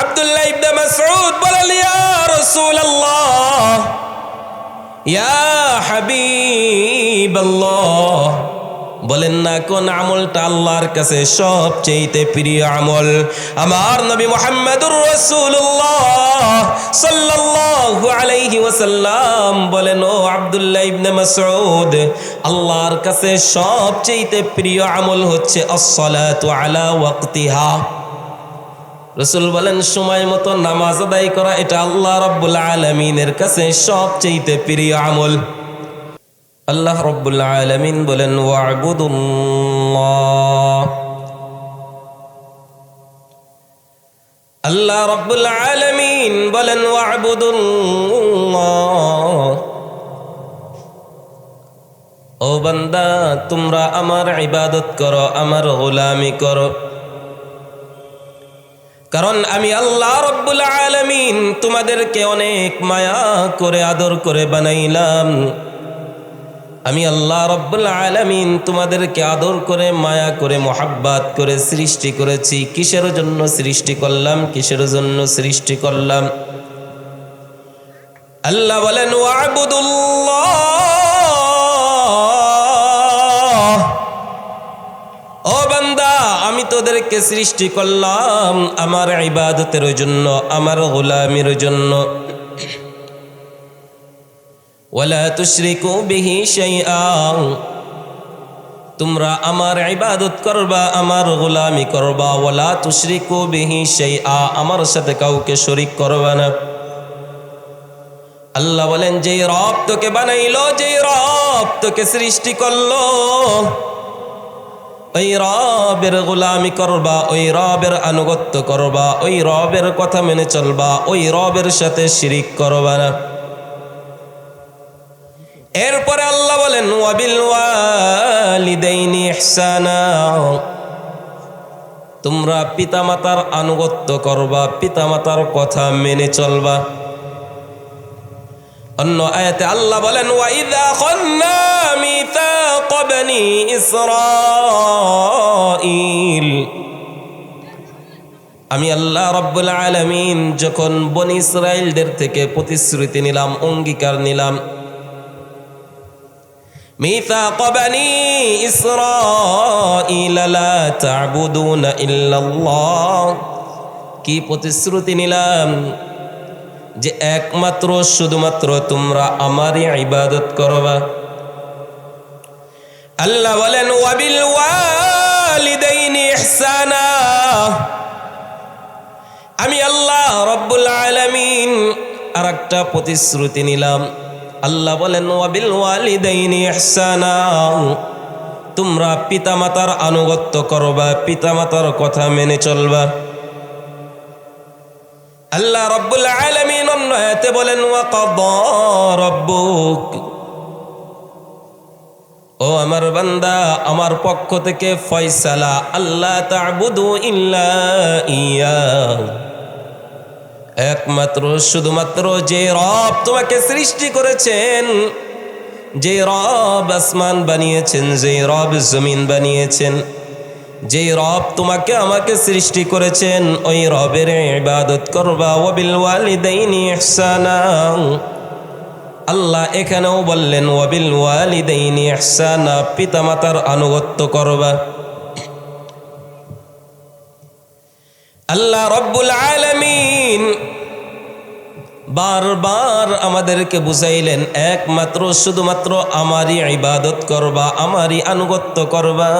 আব্দুল্লাহ ইবনে মাসউদ বলেন, ইয়া রাসূলুল্লাহ, ইয়া হাবিবাল্লাহ। বলেন, না, কোন আমলটা আল্লাহর কাছে সবচেয়ে প্রিয় আমল? আমার নবী মুহাম্মদুর রাসূলুল্লাহ সাল্লাল্লাহু আলাইহি ওয়াসাল্লাম বলেন, ও আব্দুল্লাহ ইবনে মাসউদ, আল্লাহর কাছে সবচেয়ে প্রিয় আমল হচ্ছে আস-সালাতু আলা ওয়াক্তিহা। রসুল বলেন, সময় মতো নামাজ আদায় করা, এটা আল্লাহ রব্বুল আলমিনের কাছে সবচেয়ে প্রিয় আমল। আল্লাহ রব্বুল আলমিন বলেন আল্লাহ রব্বুল আলমিন বলেন ও বান্দা, তোমরা আমার ইবাদত করো, আমার গোলামি করো। কারণ আমি আল্লাহ রব্বুল আলমিন তোমাদেরকে অনেক মায়া করে, আদর করে বানাইলাম। আমি আল্লাহ রব্বুল আলমিন তোমাদেরকে আদর করে, মায়া করে, মোহাব্বাত করে সৃষ্টি করেছি। কিসের জন্য সৃষ্টি করলাম? কিসের জন্য সৃষ্টি করলাম? আল্লাহ বলেন ওয়াবুদুল্লাহ আমি তোদেরকে সৃষ্টি করলাম আমার ইবাদতের জন্য, আমার গোলামির জন্য। ওয়ালা তুশরিকু বিহি শাইআ। তোমরা আমার ইবাদত করবা, আমার গোলামি করবা। ওয়ালা তুশরিকু বিহি শাইআ। আমার সাথে কাউকে শরিক করবা না। আল্লাহ বলেন যে রব তোকে বানাইলো যে রব তোকে সৃষ্টি করল ওই রবের গোলামি করবা, ওই রবের আনুগত্য করবা, ওই রবের কথা মেনে চলবা, ওই রবের সাথে শিরিক করবা না। এরপরে আল্লাহ বলেন, ওয়াবিল ওয়ালিদাইনি ইহসানা। তোমরা পিতামাতার আনুগত্য করবা, পিতামাতার কথা মেনে চলবা। অন্য আয়াতে আল্লাহ বলেন, ওয়াইদা খন্না মিথাক বনি ইসরাইল আমি আল্লাহ রব্বুল আলামিন যখন বনি ইসরাইলদের থেকে প্রতিশ্রুতি নিলাম, অঙ্গীকার নিলাম মিথাক বনি ইসরাইল লা তা'বুদুনা ইল্লাল্লাহ। কি প্রতিশ্রুতি নিলাম? যে একমাত্র, শুধুমাত্র তোমরা আমারই ইবাদত করবা। আল্লাহ বলেন, ওয়াবিল ওয়ালিদাইনি ইহসানা। আমি আল্লাহ রব্বুল আলামিন আর একটা প্রতিশ্রুতি নিলাম। আল্লাহ বলেন, ওয়াবিল ওয়ালিদাইনি ইহসানা। তোমরা পিতামাতার আনুগত্য করবা, পিতামাতার কথা মেনে চলবা। আল্লাহ রব্বুল আলামিন অন্য আয়াতে বলেন রব্বুক। ও আমার বান্দা, আমার পক্ষ থেকে ফয়সালা আল্লাহ তা'বুদু ইল্লা ইয়া। একমাত্র, শুধুমাত্র যে রব তোমাকে সৃষ্টি করেছেন, যে রব আসমান বানিয়েছেন, যে রব জমিন বানিয়েছেন যে রব তোমাকে আমাকে সৃষ্টি করেছেন, ওই রবের ইবাদত করবা। ওয়াবিল ওয়ালিদাইনি ইহসানা। আল্লাহ এখানেও বললেন, ওয়াবিল ওয়ালিদাইনি ইহসানা, পিতামাতার আনুগত্য করবা। আল্লাহ রব্বুল আলামিন বারবার আমাদেরকে বুঝাইলেন, একমাত্র, শুধুমাত্র আমারই ইবাদত করবা, আমারই আনুগত্য করবা।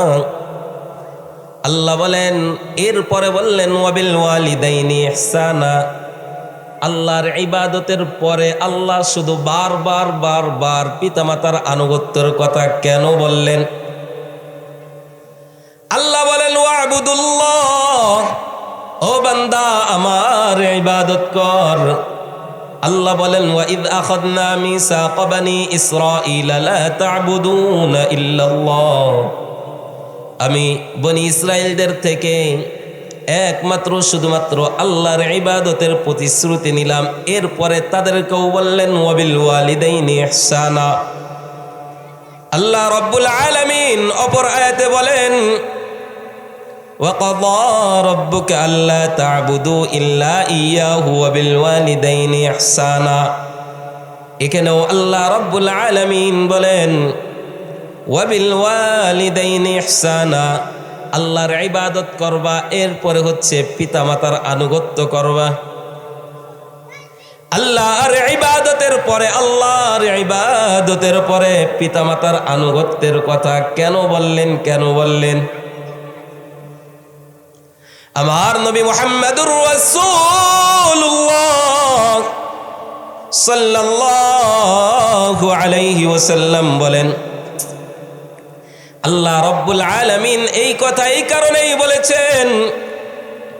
আল্লাহ বলেন, এরপরে বললেন, ওয়াবিল ওয়ালিদাইনি ইহসানা। আল্লাহর ইবাদতের পরে আল্লাহ শুধু বারবার বারবার পিতামাতার আনুগত্যের কথা কেন বললেন? আল্লাহ বলেন ও বান্দা, আমার ইবাদত কর। আল্লাহ বলেন, ওয়াইদ আখাদনা মিসাক বানি ইসরাঈল, লা তা'বুদুনা ইল্লাল্লাহ। আমি বনি ইসরায়েলদের থেকে একমাত্র শুধুমাত্র আল্লাহর ইবাদতের প্রতিশ্রুতি নিলাম এরপরে তাদেরকেও বললেন ওয়াবিল ওয়ালিদাইনি ইহসানা আল্লাহ রব্বুল আলামিন অপর আয়াতে বলেন وقضى ربك ألا تعبدوا إلا إياه وبالوالدين إحسانا এখানেও আল্লাহ রব্বুল আলমিন বলেন ওয়াবিল ইহসানা। আল্লাহর ইবাদত করবা, এরপরে হচ্ছে পিতামাতার আনুগত্য করবা। আল্লাহর ইবাদতের পরে, আল্লাহর ইবাদতের পরে পিতামাতার আনুগত্যের কথা কেন বললেন কেন বললেন? আমার নবী মোহাম্মদুর রাসূলুল্লাহ সাল্লাল্লাহু আলাইহি ওয়াসাল্লাম বলেন আল্লাহ রব্বুল আলামিন এই কথা এই কারণেই বলেছেন।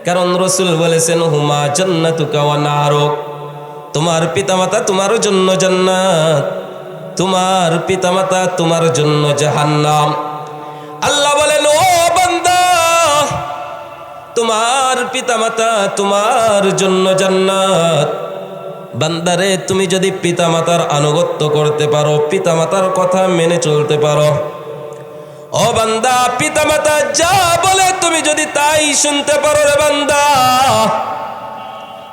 কারণ রসুল বলেছেন, হুমা জান্নাতুকা ওয়া নারুক। তোমার পিতামাতা তোমার জন্য জান্নাত। তোমার পিতামাতা তোমার জন্য জাহান্নাম। আল্লাহ বলেন, ও বান্দা, তোমার পিতামাতা তোমার জন্য জান্নাত। বান্দারে তুমি যদি পিতামাতার আনুগত্য করতে পারো, পিতামাতার কথা মেনে চলতে পারো। ও বান্দা, পিতামাতা, যা বলে তুমি যদি তাই শুনতে পারো রে বান্দা।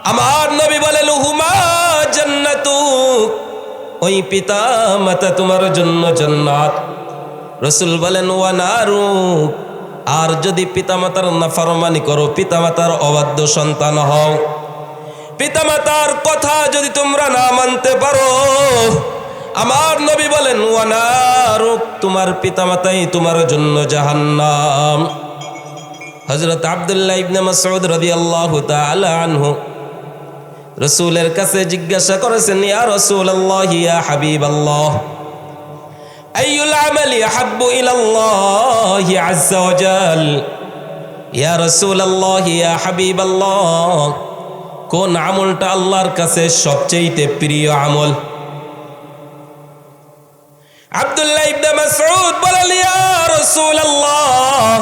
আমার নবী বলে, লুহুমা জান্নাতু। ওই পিতা মাতা তোমার জন্য জান্নাত। রসুল বলেন ওয়ানারু আর যদি পিতামাতার নাফরমানি করো, পিতামাতার অবাধ্য সন্তান হও। পিতামাতার কথা যদি তোমরা না মানতে পারো আমার নবী বলেন ওয়ানারুক তোমার পিতামাতাই তোমার জন্য জাহান্নাম। হজরত আবদুল্লাহ ইবনে মাসউদ রাদিয়াল্লাহু তাআলা আনহু রসুলের কাছে জিজ্ঞাসা করেছেন, ইয়া রাসূলুল্লাহ, ইয়া হাবিবাল্লাহ, আইয়ুল আমালি আহাব্বু ইলাল্লাহ আযজা ওয়াজাল ইয়া রাসূলুল্লাহ, ইয়া হাবিবাল্লাহ, কোন আমলটা আল্লাহর কাছে সবচেয়ে প্রিয় আমল? আব্দুল্লাহ ইবনে মাসউদ বলেন, ইয়া রাসূলুল্লাহ,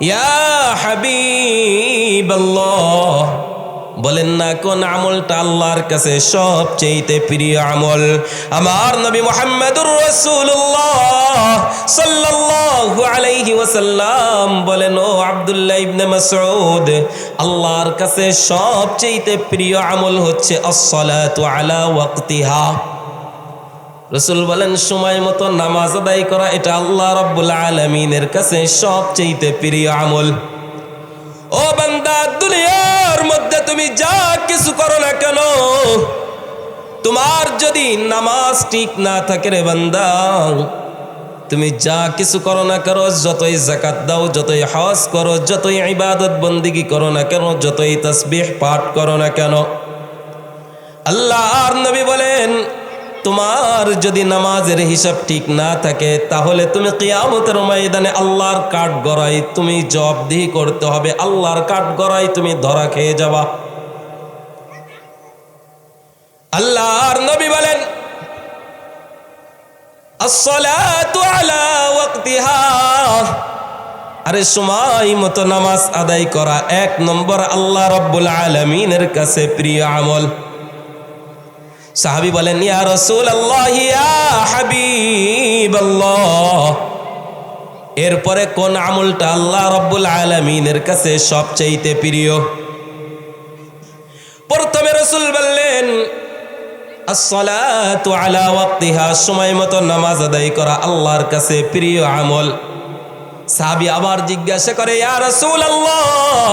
ইয়া হাবিবাল্লাহ। বলেন, না, কোন আমলটা আল্লাহর কাছে সবচেয়ে প্রিয় আমল? আমার নবী মুহাম্মদুর রাসূলুল্লাহ সাল্লাল্লাহু আলাইহি ওয়াসাল্লাম বলেন, ও আব্দুল্লাহ ইবনে মাসউদ, আল্লাহর কাছে সবচেয়ে প্রিয় আমল হচ্ছে আস-সালাতু আলা ওয়াক্তিহা। রসুল বলেন, সময় মতো নামাজ আদায় করা এটা আল্লাহ রব্বুল আলমিনের কাছে সবচেয়ে প্রিয় আমল। ও বান্দা, দুনিয়ার মধ্যে তুমি যা কিছু করো না কেন, তোমার যদি নামাজ ঠিক না থাকে রে বান্দা, তুমি যা কিছু করো না করো যতই জাকাত দাও, যতই হজ করো, যতই ইবাদত বন্দিগি করো না কেন, যতই তসবিহ পাঠ করো না কেন। আল্লাহ নবী বলেন তোমার যদি নামাজের হিসাব ঠিক না থাকে, তাহলে তুমি কিয়ামতের ময়দানে আল্লাহর কাঠ গড়াই তুমি জবাবদিহি করতে হবে। আল্লাহর কাঠ গড়াই তুমি ধরা খেয়ে যাবা। আল্লাহর নবী বলেন আরে, সময় মতো নামাজ আদায় করা এক নম্বর আল্লাহ রব্বুল আলমিনের কাছে প্রিয় আমল। সাহাবি বলেন, ইয়া রসুল আল্লাহ হাবিব এরপরে কোন আমলটা আল্লাহ রব্বুল আলমিনের কাছে সবচাইতে প্রিয়? প্রথমে রসুল বললেন, আসসালাতু আলা ওয়াক্তিহা, সময় মতো নামাজ আদায় করা আল্লাহর কাছে প্রিয় আমল। সাহাবি আবার জিজ্ঞাসা করে, ইয়া রসুল আল্লাহ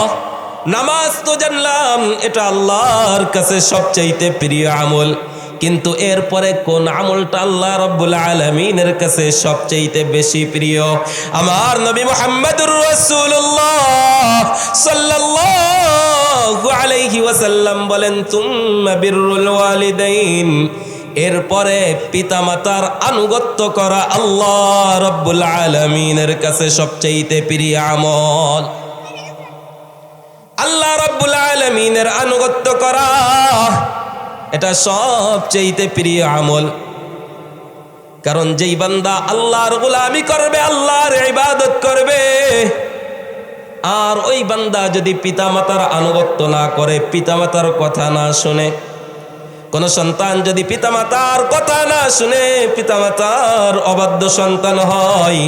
নামাজ তো জানলাম, এটা আল্লাহর কাছে সবচাইতে প্রিয় আমল। কিন্তু এরপরে কোন আমলটা আল্লাহ রব্বুল আলমিনের কাছে সবচাইতে বেশি প্রিয়? আমার নবী মোহাম্মদুর রসুল্লাহ ওয়াসাল্লাম বলেন, তুম্মা বিররুল ওয়ালিদাইন। এরপরে আনুগত্য করা আল্লাহ রব্বুল আলমিনের কাছে সবচাইতে প্রিয় আমল। আল্লাহ রব্বুল আলমিনের আনুগত্য করা। এটা সবচেয়ে প্রিয় আমল। কারণ যেই বান্দা আল্লাহর গোলামি করবে, আল্লাহর ইবাদত করবে, আর ওই বান্দা যদি পিতামাতার আনুগত্য না করে, পিতামাতার কথা না শুনে, কোন সন্তান যদি পিতামাতার কথা না শুনে, পিতামাতার অবাধ্য সন্তান হয়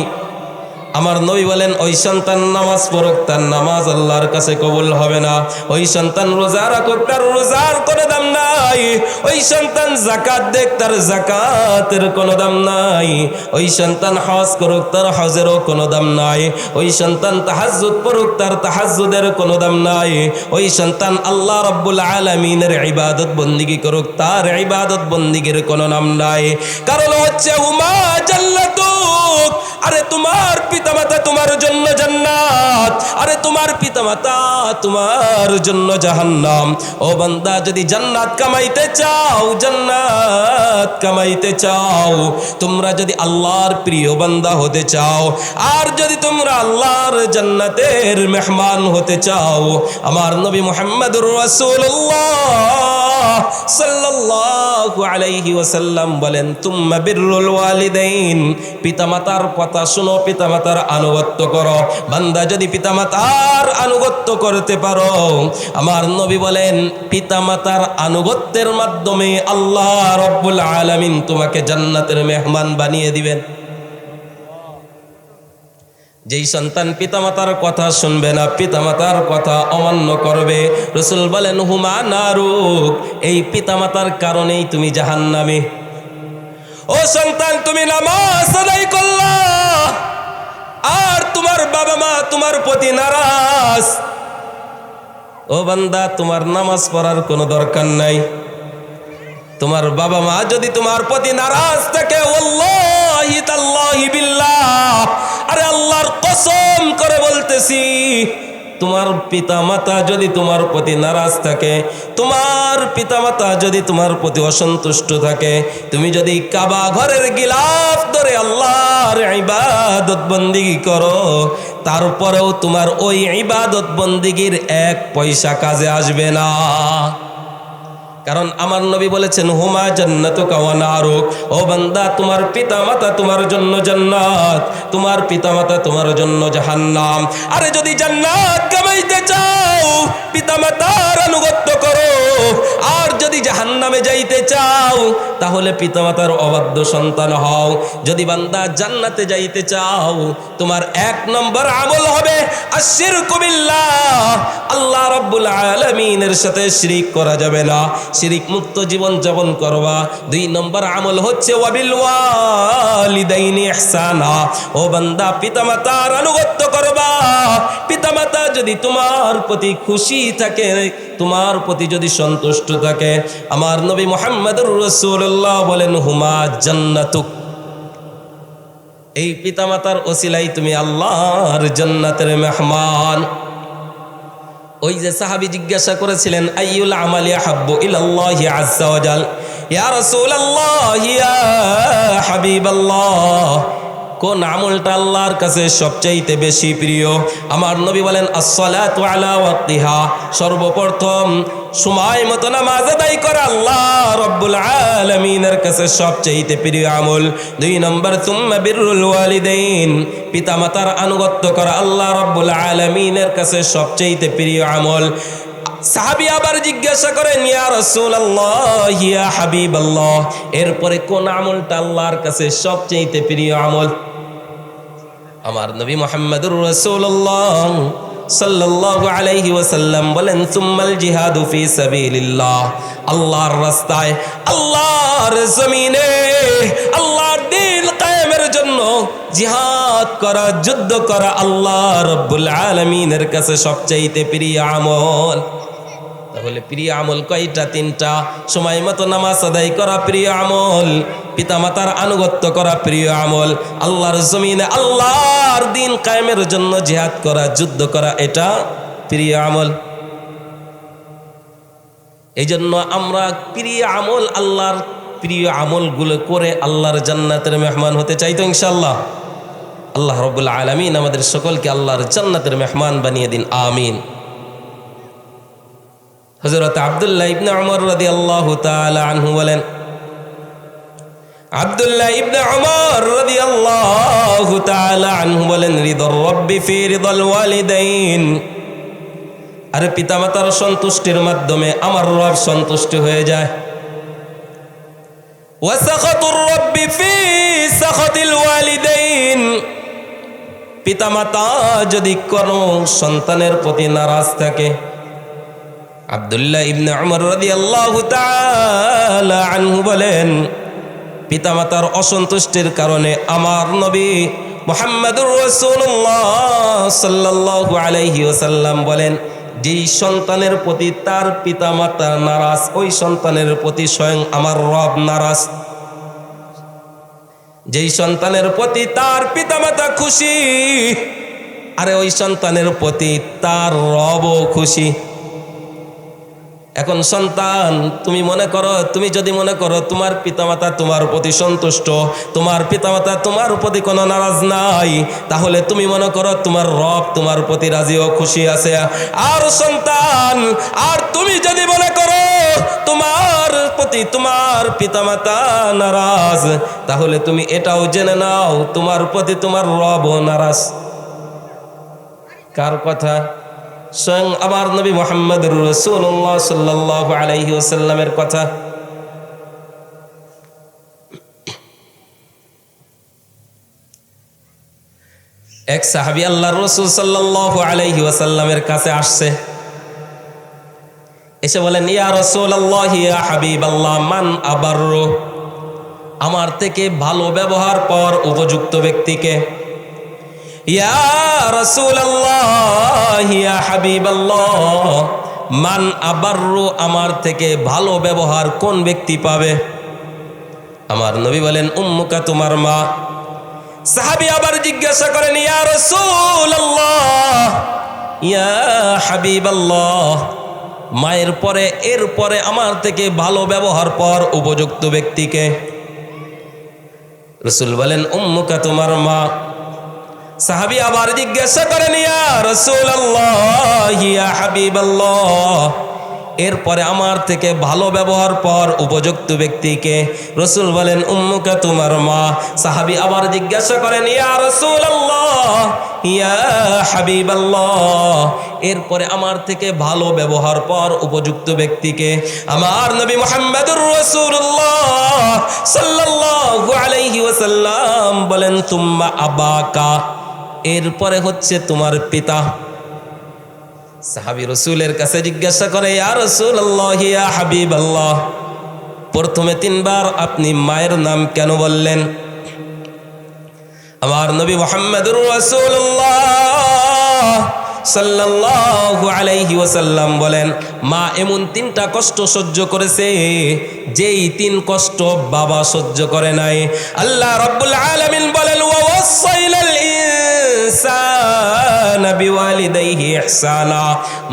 আমার নবী বলেন, ওই সন্তান নামাজ পড়ুক, তার নামাজ আল্লাহর কাছে কবুল হবে না। ওই সন্তান রোজা রাখুক, তার রোজার কোনো দাম নাই। ওই সন্তান জাকাত দেখ তার জাকাতের কোনো দাম নাই। ওই সন্তান হজ করুক, তার হজেরও কোনো দাম নাই। ওই সন্তান তাহাজ্জুদ পড়ুক, তার তাহাজ্জুদের কোনো দাম নাই। ওই সন্তান আল্লাহ রব্বুল আলমিনের ইবাদত বন্দিগি করুক, তার ইবাদত বন্দিগির কোনো নাম নাই। কারণ হচ্ছে উমা জাল্লাতুক আরে তোমার পিতামাতা তোমার জন্য জান্নাত। আরে তোমার পিতামাতা তোমার জন্য জাহান্নাম। ও বান্দা, যদি জান্নাত কামাইতে চাও, জান্নাত কামাইতে চাও। তোমরা যদি আল্লাহর প্রিয় বান্দা হতে চাও, আর যদি তোমরা আল্লাহর জান্নাতের মেহমান হতে চাও, আমার নবী মুহাম্মদুর রাসূলুল্লাহ সাল্লাল্লাহু আলাইহি ওয়াসাল্লাম বলেন, তুম্মা বিররুল ওয়ালিদাইন। পিতামাতার কথা শুনো, পিতামাতার আনুগত্য করো। বান্দা যদি পিতামাতার আনুগত্য করতে পারো, আমার নবী বলেন, পিতামাতার আনুগত্যের মাধ্যমে আল্লাহ রব্বুল আলামিন তোমাকে জান্নাতের মেহমান বানিয়ে দিবেন। যেই সন্তান পিতামাতার কথা শুনবে না, পিতামাতার কথা অমান্য করবে। রসুল বলেন, হুমা নারুক। এই পিতামাতার কারণেই তুমি জাহান্নামে। ও সন্তান, তুমি নামাজ আদায় করলা। আর তোমার বাবা মা তোমার প্রতি নারাজ। ও বান্দা, তোমার নামাজ পড়ার কোনো দরকার নাই। তোমার বাবা মা যদি তোমার প্রতি নারাজ থাকে আরে আল্লাহর কসম করে বলতেছি তোমার পিতামাতা যদি তোমার প্রতি নারাজ থাকে, তোমার পিতামাতা যদি তোমার প্রতি অসন্তুষ্ট থাকে, তুমি যদি কাবা ঘরের গিলাফ ধরে আল্লাহর ইবাদত বন্দিগি করো, তারপরেও তোমার ওই ইবাদত বন্দিগির এক পয়সা কাজে আসবে না। কারণ আমার নবী বলেছেন, হুমা জান্নাত কাওয়ানারুক ও বান্দা, তোমার পিতা মাতা তোমার জন্য জান্নাত, তোমার পিতা মাতা তোমার জন্য জাহান্নাম। আরে যদি জান্নাত কামাইতে চাও পিতা মাতার আনুগত্য করো। আর যদি জাহান্নামে যাইতে চাও, তাহলে পিতামাতার অবাধ্য সন্তান হও। যদি বান্দা জান্নাতে যাইতে চাও, তোমার এক নম্বর আমল হবে আশির কুবিল্লাহ আল্লাহ রাব্বুল আলামিনের সাথে শিরিক করা যাবে না। শিরিক মুক্ত জীবন যাপন করবা। দুই নম্বর আমল হচ্ছে ও বান্দা, পিতামাতার আনুগত্য করবা। পিতামাতা যদি তোমার প্রতি খুশি থাকে, তোমার প্রতি যদি সন্তুষ্ট থাকে, আমার নবী মোহাম্মদুর রসুল্লাহ বলেন, হুমা জান্নাতুক। এই পিতামাতার ওসিলাই তুমি আল্লাহর জান্নাতের মেহমান। ওই যে সাহাবি জিজ্ঞাসা করেছিলেন আইউল আমালি হাব্বু ইলাল্লাহি আজ্জা ওয়াজাল? ইয়া রাসূলুল্লাহ, ইয়া হাবিবাল্লাহ। কোন আমলটা আল্লাহর কাছে সবচাইতে বেশি প্রিয়? আমার নবী বলেন ওয়াক্তিহা। সর্বপ্রথম, সময় মতো নামাজ আদায় করা আল্লাহ রব্বুল আলামিনের কাছে সবচাইতে প্রিয় আমল। দুই নম্বর তুম্মা বিররুল ওয়ালিদাইন। পিতামাতার আনুগত্য করা আল্লাহ রব্বুল আলামিনের কাছে সবচাইতে প্রিয় আমল। সাহাবি আবার জিজ্ঞাসা করেন, ইয়া রাসূলুল্লাহ, ইয়া হাবিবাল্লাহ? এরপরে কোন আমলটা আল্লাহর কাছে সবচাইতে প্রিয় আমল? আমার নবী মোহাম্মদুর রাসূলুল্লাহ সাল্লাল্লাহু আলাইহি ওয়াসাল্লাম বলেন, সুম্মাল জিহাদু ফি সাবিলিল্লাহ। আল্লাহর রাস্তায়, আল্লাহর জমিনে, আল্লাহর দিন কায়েমের জন্য জিহাদ করা, যুদ্ধ করা আল্লাহ রব্বুল আলামিনের কাছে সবচাইতে প্রিয় আমল। তাহলে প্রিয় আমল কয়টা? তিনটা। সময় মতো নামাজ আদায় করা প্রিয় আমল। পিতামাতার আনুগত্য করা প্রিয় আমল। আল্লাহর জমিনে আল্লাহর দিন কায়েমের জন্য জিহাদ করা, যুদ্ধ করা, এটা প্রিয় আমল। এই জন্য আমরা প্রিয় আমল আল্লাহর প্রিয় আমলগুলো করে আল্লাহর জান্নাতের মেহমান হতে চাই তো ইনশাল্লাহ আল্লাহ রবুল্লা আলমিন আমাদের সকলকে আল্লাহর জান্নাতের মেহমান বানিয়ে দিন, আমিন। হজরত আবদুল্লাহ ইবনে উমর রাদিয়াল্লাহু তাআলা আনহু বলেন, আব্দুল্লাহ ইবনে উমর রাদিয়াল্লাহু তাআলা আনহু বলেন, রিদর রব্বি ফি রিদল ওয়ালিদাইন। আর পিতামাতার সন্তুষ্টির মাধ্যমে আমার রব সন্তুষ্ট হয়ে যায়। ওয়াসাখাতুর রব্বি ফি সাখাতিল ওয়ালিদাইন। পিতামাতা যদি কোনো সন্তানের প্রতি নারাজ থাকে আবদুল্লাহ ইবনে আমর রাদিয়াল্লাহু তাআলা আনহু বলেন, পিতামাতার অসন্তুষ্টির কারণে আমার নবী মোহাম্মদুর রসুল্লাহ আলাইহি ওসাল্লাম বলেন, যেই সন্তানের প্রতি তার পিতামাতা নারাজ, ওই সন্তানের প্রতি স্বয়ং আমার রব নারাজ। যেই সন্তানের প্রতি তার পিতামাতা খুশি, আরে ওই সন্তানের প্রতি তার রবও খুশি। এখন সন্তান, তুমি মনে করো, তুমি যদি মনে করো তোমার পিতামাতা তোমার প্রতি সন্তুষ্ট, তোমার পিতামাতা তোমার প্রতি কোনো নারাজ নাই, তাহলে তুমি মনে করো তোমার রব তোমার প্রতি রাজি ও খুশি আছে। আর সন্তান, আর তুমি যদি মনে করো তোমার প্রতি তোমার পিতামাতা নারাজ, তাহলে তুমি এটাও জেনে নাও তোমার প্রতি তোমার রব ও নারাজ। কার কথা? স্বয়ং আমার নবী মোহাম্মদ রসুল্লাহ সাল্লাহ আলাইহি ওসাল্লামের কথা। এক সাহাবি আল্লাহ রসুল সাল্লাহ আলাইহি ওসাল্লামের কাছে আসছে। এসে বলেন, ইয়া রসুল আল্লাহ ইয়া হাবিব আল্লাহ মান আবার আমার থেকে ভালো ব্যবহার পর উপযুক্ত ব্যক্তিকে। ইয়া রাসূলুল্লাহ, ইয়া হাবিবাল্লাহ, মান আবাররু আমার থেকে ভালো ব্যবহার কোন ব্যক্তি পাবে? আমার নবী বলেন, উম্মুকা, তোমার মা। সাহাবী আবার জিজ্ঞাসা করেন, ইয়া রাসূলুল্লাহ, ইয়া হাবিবাল্লাহ, মায়ের পরে, এর পরে আমার থেকে ভালো ব্যবহার পর উপযুক্ত ব্যক্তিকে রসুল বলেন, উম্মুকা, তোমার মা। সাহাবি আবার জিজ্ঞাসা করেন এরপরে আমার থেকে ভালো ব্যবহার পর উপযুক্ত ব্যক্তিকে রসুল বলেন, উম্মুকা, তোমার মা। সাহাবি আবার জিজ্ঞাসা করেন, ইয়া রাসূলুল্লাহ, ইয়া হাবিবাল্লাহ, এরপরে আমার থেকে ভালো ব্যবহার পর উপযুক্ত ব্যক্তিকে আমার নবী মুহাম্মদুর রাসূলুল্লাহ সাল্লাল্লাহু আলাইহি ওয়াসাল্লাম বলেন তুম্মা আবাকা। এরপরে হচ্ছে তোমার পিতা। সাহাবি রসুলের কাছে জিজ্ঞাসা করে রসুল হাবিব আল্লাহ প্রথমে তিনবার আপনি মায়ের নাম কেন বললেন? আমার নবী আলাইহি ওয়াসাল্লাম বলেন, মা এমন তিনটা কষ্ট সহ্য করেছে, যেই তিন কষ্ট বাবা সহ্য করে নাই। আল্লাহ রাব্বুল আলামিন বলেন ইনসানা বিওয়ালিদাইহি ইহসানা।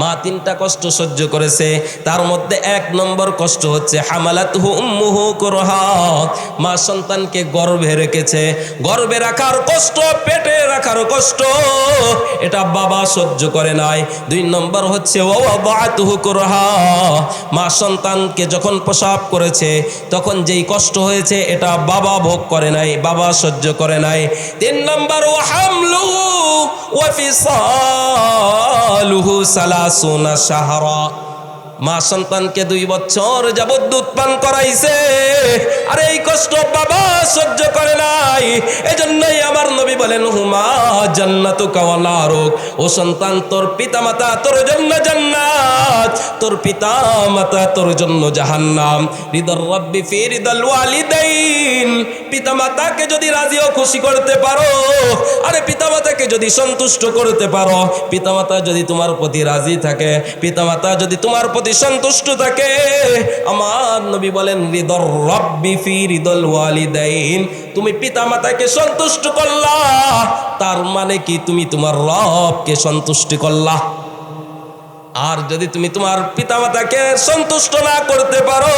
মা তিনটা কষ্ট সহ্য করেছে, তার মধ্যে এক নম্বর কষ্ট হচ্ছে হামালাতুহু উম্মুহু কুরহা। মা সন্তানকে গর্ভে রেখেছে, গর্ভে রাখার কষ্ট, পেটে রাখার কষ্ট, এটা বাবা সহ্য করে নাই। দুই নম্বর হচ্ছে ও বাতুহু কুরহা। মা সন্তানকে যখন প্রসাব করেছে, তখন যেই কষ্ট হয়েছে, এটা বাবা ভোগ করে নাই, বাবা সহ্য করে নাই। তিন নম্বর ও হামলুহু وفصاله ثلاثون شهرا. মা সন্তানকে দুই বছর যাবৎ দুধ পান করাইছে। আর এই কষ্ট বাবা সহ্য করে নাই। এজন্যই আমার নবী বলেন, হুমা জান্নাতু কাওয়ালারুক ও সন্তান, তোর পিতা মাতা তোর জন্য জান্নাত। তোর পিতা মাতা তোর জন্য জাহান্নাম। হৃদর রব্বি ফি হৃদল ওয়ালিদাইন। পিতা মাতাকে যদি রাজি ও খুশি করতে পারো, আরে পিতা মাতাকে যদি সন্তুষ্ট করতে পারো পিতা মাতা যদি তোমার প্রতি রাজি থাকে পিতা মাতা যদি তোমার প্রতি সন্তুষ্ট থাকে। আমার নবী বলেন হৃদর রব্বি ফি হৃদল ওয়ালিদাইন। তুমি পিতা মাতাকে সন্তুষ্ট করলা, তার মানে কি? তুমি তোমার রবকে সন্তুষ্টি করলা। আর যদি তুমি তোমার পিতামাতাকে সন্তুষ্ট না করতে পারো,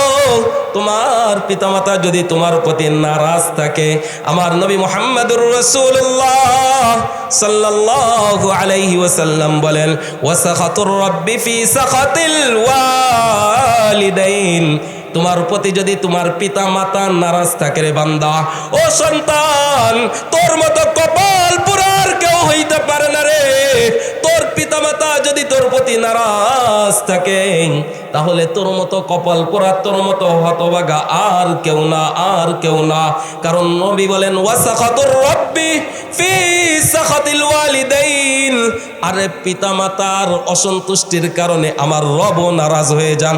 তোমার পিতামাতা যদি তোমার প্রতি নারাজ থাকে, আমার নবী মোহাম্মদুর রসুল্লাহ সাল্লাল্লাহু আলাইহি ওয়াসাল্লাম বলেন, ওয়াসাখাতুর রব্বি ফি সাখাতিল ওয়ালিদাইন। তোমার প্রতি যদি তোমার পিতা মাতা নারাজ থাকে রে বান্দা, ও সন্তান, তোর মতো কপাল পুরার কেউ হইতে পারে না রে। পিতামাতা যদি তোর প্রতি নারাজ থাকে, তাহলে তোর মতো কপাল পোড়া, তোর মতো হতবাগা আর কেউ না, আর কেউ না। কারণ নবী বলেন, ওয়াসাখাতুর রব্বি ফি আরে পিতামাতার অসন্তুষ্টির কারণে আমার রব নারাজ হয়ে যান।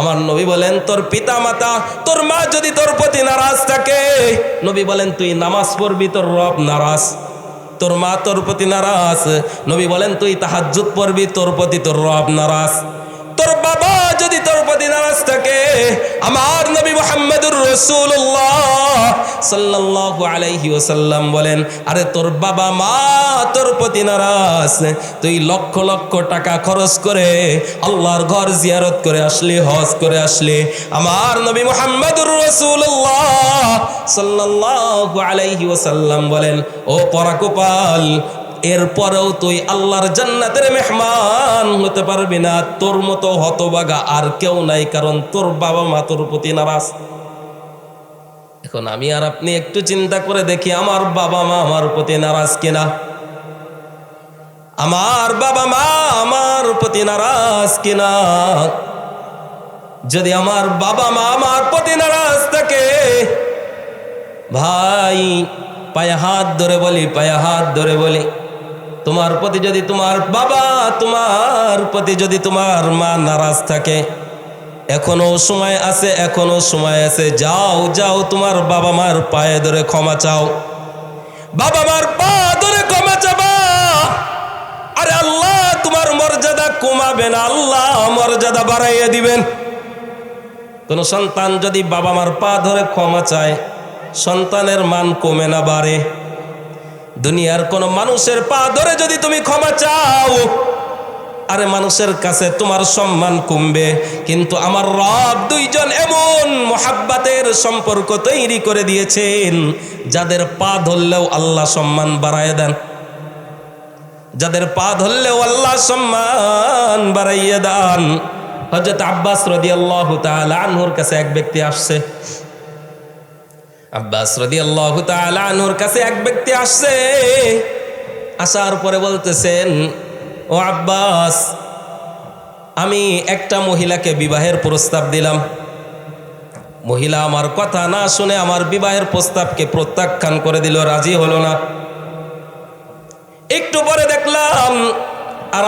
আমার নবী বলেন, তোর পিতা মাতা তোর মা যদি তোর প্রতি নারাজ থাকে, নবী বলেন, তুই নামাজ পড়বি, তোর রব নারাজ। তোর মা তোর প্রতি নারাজ। নবী বলেন, তুই তাহাজুত পড়বি, তোর প্রতি তোর রব নারাজ। তোর বাবা যদি তোর প্রতি নারাজ থাকে, আমার নবী মোহাম্মদুর রসুল্লাহ সাল্লাল্লাহু আলাইহি ওসাল্লাম বলেন, আরে তোর বাবা মা তোর প্রতি নারাজ। তুই লক্ষ লক্ষ টাকা খরচ করে আল্লাহর ঘর জিয়ারত করে আসলি, হজ করে আসলি। আমার নবী মোহাম্মদুর রসুল্লাহ সাল্লাল্লাহু আলাইহি ওসাল্লাম বলেন, ও পরাকোপাল এরপরেও তুই আল্লাহর জান্নাতের মেহমান হতে পারবি না। তোর মতো হতবাগা আর কেউ নাই, কারণ তোর বাবা মা তোর প্রতি নারাজ। এখন আমি আর আপনি একটু চিন্তা করে দেখি আমার বাবা মা আমার প্রতি নারাজ কিনা? আমার বাবা মা আমার প্রতি নারাজ কিনা? যদি আমার বাবা মা আমার প্রতি নারাজ থাকে, ভাই, পায়ে হাত ধরে বলি, পায়ে হাত ধরে বলি, তোমার প্রতি যদি তোমার বাবা, তোমার প্রতি যদি তোমার মা নারাজ থাকে এখনও সময় আছে, এখনও সময় আছে। যাও যাও, তোমার বাবা মার পায়ে ধরে ক্ষমা চাও। বাবা মার পা ধরে ক্ষমা চাবা। আরে আল্লাহ, তোমার মর্যাদা কমাবেন, আল্লাহ মর্যাদা বাড়াইয়া দিবেন। কোন সন্তান যদি বাবা মার পা ধরে ক্ষমা চায়, সন্তানের মান কমে না বাড়ে। দুনিয়ার কোন মানুষের পা ধরে যদি তুমি ক্ষমা চাও আরে মানুষের কাছে তোমার সম্মান কমবে, কিন্তু আমার রব দুইজন এমন মোহাব্বাতের সম্পর্ক তৈরি করে দিয়েছেন, যাদের পা ধরলেও আল্লাহ সম্মান বাড়ায় দেন। যাদের পা ধরলেও আল্লাহ সম্মান বাড়াইয়ে দেন। হজরত আব্বাস রদি আল্লাহ আনহুর কাছে এক ব্যক্তি আসছে। আব্বাস রদি আল্লাহ আনহুর কাছে এক ব্যক্তি আসছে, আসার পরে বলতেছেন ও আব্বাস, আমি একটা মহিলাকে বিবাহের প্রস্তাব দিলাম। মহিলা আমার কথা না শুনে আমার বিবাহের প্রস্তাবকে প্রত্যাখ্যান করে দিল, রাজি হলো না। একটু পরে দেখলাম আর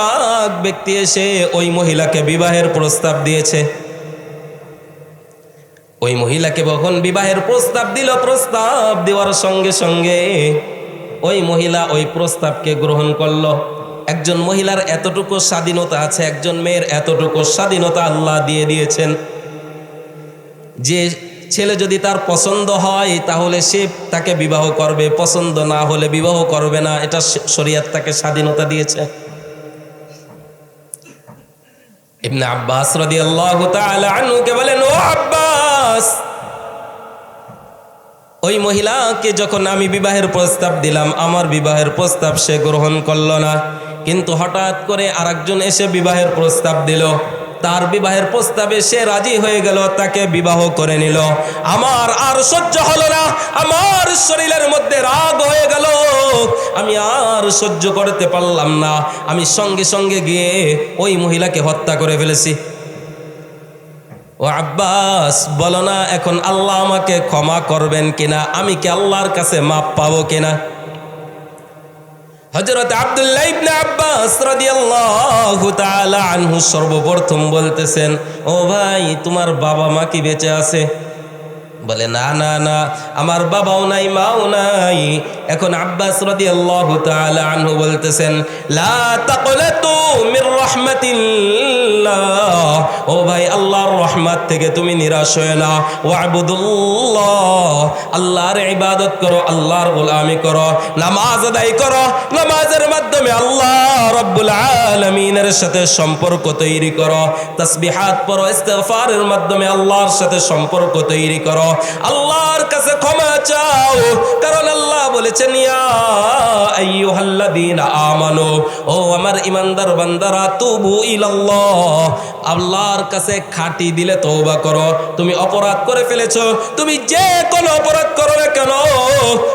এক ব্যক্তি এসে ওই মহিলাকে বিবাহের প্রস্তাব দিয়েছে। ওই মহিলাকে যখন বিবাহের প্রস্তাব দিল, প্রস্তাব দেওয়ার সঙ্গে সঙ্গে ওই মহিলা ওই প্রস্তাবকে গ্রহণ করল। একজন মহিলার এতটুকু স্বাধীনতা আছে, একজন মেয়ের এতটুকু স্বাধীনতা আল্লাহ দিয়ে দিয়েছেন। যে ছেলে যদি তার পছন্দ হয়, তাহলে সে তাকে বিবাহ করবে। পছন্দ না হলে বিবাহ করবে না, এটা শরিয়াত তাকে স্বাধীনতা দিয়েছে। ইবনে আব্বাস রাদিয়াল্লাহু তাআলা আনহুকে বলেন, ও আব্বাস, ওই মহিলাকে যখন আমি বিবাহের প্রস্তাব দিলাম, আমার বিবাহের প্রস্তাব সে গ্রহণ করল না। কিন্তু হঠাৎ করে আরেকজন এসে বিবাহের প্রস্তাব দিল। তার বিবাহের প্রস্তাবে সে রাজি হয়ে গেল, তাকে বিবাহ করে নিল। আমার আর সহ্য হলো না, আমার শরীরের মধ্যে রাগ হয়ে গেল। আমি আর সহ্য করতে পারলাম না। আমি সঙ্গে সঙ্গে গিয়ে ওই মহিলাকে হত্যা করে ফেলেছি। ও আব্বাস, বলো না, এখন আল্লাহ আমাকে ক্ষমা করবেন কিনা? আমি কি আল্লাহর কাছে মাপ পাবো কিনা? হজরত আব্দুল্লাহ আব্বাস সর্বপ্রথম বলতেছেন ও ভাই তোমার বাবা মা কি বেঁচে আছে? বলে, না না না, আমার বাবাও নাই, মাও নাই। এখন আব্বাস রাদিয়াল্লাহু আল্লাহ আনহু বলতেছেন ও ভাই, আল্লাহর রহমত থেকে তুমি নিরাশ হয়ে না ওয়াবুদুল্লাহ, আল্লাহর ইবাদত করো, আল্লাহর গোলামি করো, নামাজ আদায় করো, নামাজের মাধ্যমে আল্লাহ রব্বুল আলামিনের সাথে সম্পর্ক তৈরি করো, তাসবিহাত পড়ো, ইস্তেগফারের মাধ্যমে আল্লাহর সাথে সম্পর্ক তৈরি করো। আল্লাহর কাছে ক্ষমা চাও। কারণ আল্লাহ বলেছেন আমানু, ও আমার ইমানদার বান্দারা, তুবু ইলাল্লাহ। আল্লাহর কাছে খাঁটি দিলে তওবা করো। তুমি অপরাধ করে ফেলেছো। তুমি যে কোনো অপরাধ করো না কেন?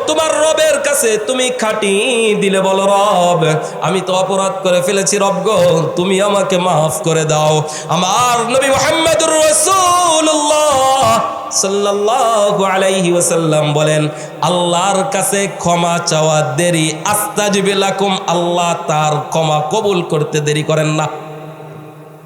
তোমার রবের কাছে তুমি খাঁটি দিলে বলো, রব, আমি তো অপরাধ করে ফেলেছি, রব গো, তুমি আমাকে মাফ করে দাও। আমার নবী মুহাম্মদুর রাসূলুল্লাহ সাল্লাল্লাহু আলাইহি ওয়াসাল্লাম বলেন, আল্লাহর কাছে ক্ষমা চাওয়া দেরি। আস্তাজবিলাকুম আল্লাহ তার ক্ষমা কবুল করতে দেরি করেন না।